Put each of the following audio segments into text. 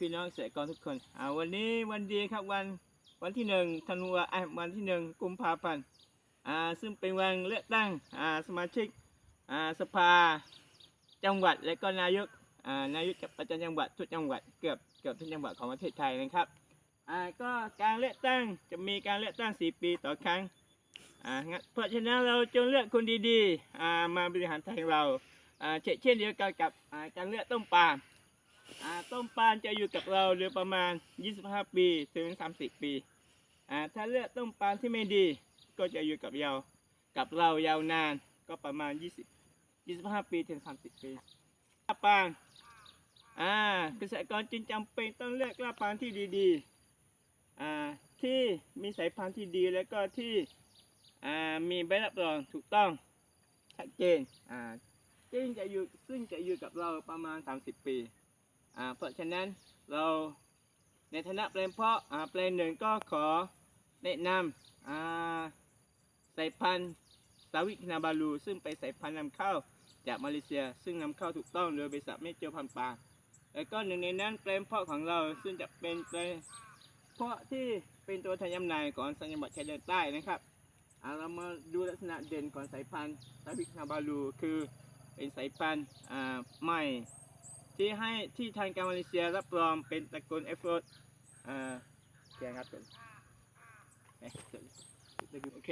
พี่น้องเกษตรกรทุกคนอ่าวันนี้วันดีครับวันวันที่หนึ่งธันวาอะวันที่หนึ่งกุมภาพันธ์อ่าซึ่งเป็นวันเลือกตั้งอ่าสมาชิกอ่าสภาจังหวัดและก็นายกอ่านายกประจำจังหวัดทุกจังหวัดเกือบเกือบทุกจังหวัดของประเทศไทยนะครับอ่าก็การเลือกตั้งจะมีการเลือกตั้งสี่ปีต่อครั้งอ่าเพราะฉะนั้นเราจงเลือกคนดีๆอ่ามาบริหารไทยเราอ่าเช่นเดียวกันกับการเลือกต้มปลา อ่าต้มปานจะอยู่กับเราเหรือประมาณ 25 ปีถึง 30 ปีอ่าถ้าเลือกต้มปานที่ไม่ดีก็จะอยู่กับเรากับเรายาวนานก็ประมาณ 20 25 ปีถึง 30 ปีลาปางอ่าเกษตรกรจึงจำเป็นต้องเลือกลาปางที่ดีๆอ่าที่มีสายพันธุ์ที่ดีแล้วก็ที่อ่ามีใบรับรองถูกต้องชัดเจนอ่าซึ่งจะอยู่ซึ่งจะอยู่กับเราประมาณ 30 ปี เพราะฉะนั้นเราในฐานะแปลงเพาะอ่าแปลงหนึ่งก็ขอแนะนำสายพันธุ์สาวิคนาบาลู ซึ่งเป็นสายพันธุ์นำเข้าจากมาเลเซีย ซึ่งนำเข้าถูกต้องโดยบริษัทเมเจอร์พันปาแล้วก็หนึ่งในนั้นแปลงเพาะของเราซึ่งจะเป็นแปลงเพาะที่เป็นตัวแทนจำหน่ายของสัญญบัตรชายแดนใต้นะครับอ่าเรามาดูลักษณะเด่นของสายพันธุ์สาวิคนาบาลู คือเป็นสายพันธุ์ใหม่ ที่ให้ที่ทางการมาเลเซียรับรองเป็นตระกูลเอฟโรดอ่าโอเคครับผมเอ๊ะโอเค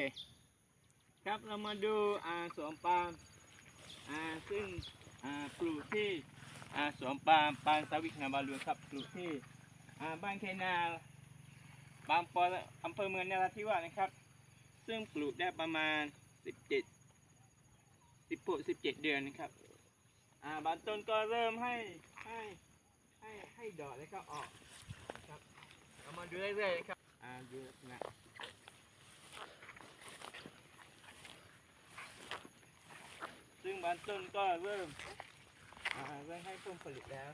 ครับเรามาดูอ่าสวนปาล์มอ่าซึ่งอ่าปลูกที่อ่าสวนปาล์มปาล์มสาวิกนาบาลูครับปลูกที่อ่าบ้านเคนาบางปออำเภอเมืองนราธิวาสนะครับ ซึ่งปลูกได้ประมาณ 17 16 17 เดือนนะครับ อ่าบางต้นก็เริ่มให้ให้ให้ให้ดอกแล้วก็ออกครับเรามาดูเรื่อยๆครับอ่าดูลักษณะซึ่งบางต้นก็เริ่มอ่าเริ่มให้ผลผลิตแล้ว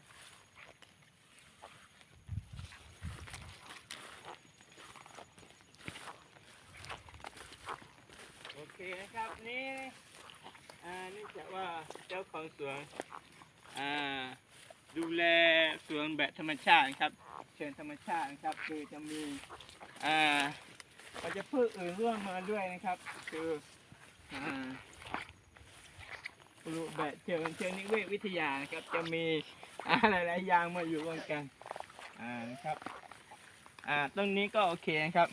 โอเคนะครับนี่ อ่าเนื่องจากว่าเจ้าของสวนอ่าดูแลสวนแบบธรรมชาตินะครับ เชิญธรรมชาตินะครับ คือจะมีอ่าก็จะพืชอื่นร่วมมาด้วยนะครับ คืออ่าปลูกแบบเชิงเชิงนิเวศวิทยานะครับ จะมีอ่าหลายๆอย่างมาอยู่รวมกันอ่านะครับอ่าต้นนี้ก็โอเคนะครับ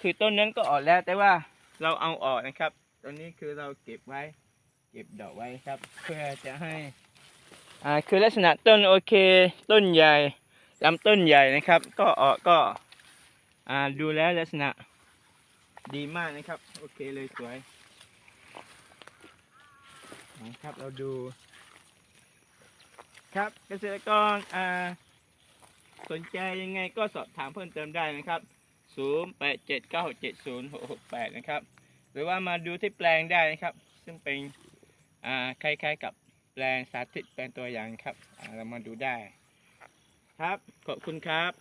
คือต้นนั้นก็ออกแล้วแต่ว่าเราเอาออกนะครับ ตอนนี้คือเราเก็บไว้ เก็บดอกไว้ครับ เพื่อจะให้ อ่าคือลักษณะต้นโอเค ต้นใหญ่ลำต้นใหญ่นะครับ ก็ออกก็ อ่าดูแล้วลักษณะ ดีมากนะครับ โอเคเลยสวยนะครับเราดู ครับเกษตรกรอ่าสนใจยังไงก็สอบถามเพิ่มเติมได้นะครับ 0 8 7 9 7 0 6 6 8นะครับ หรือว่ามาดูที่แปลงได้นะครับ ซึ่งเป็น อ่าคล้ายๆกับแปลงสาธิตแปลงตัวอย่างครับอ่าเรามาดูได้ ครับขอบคุณครับ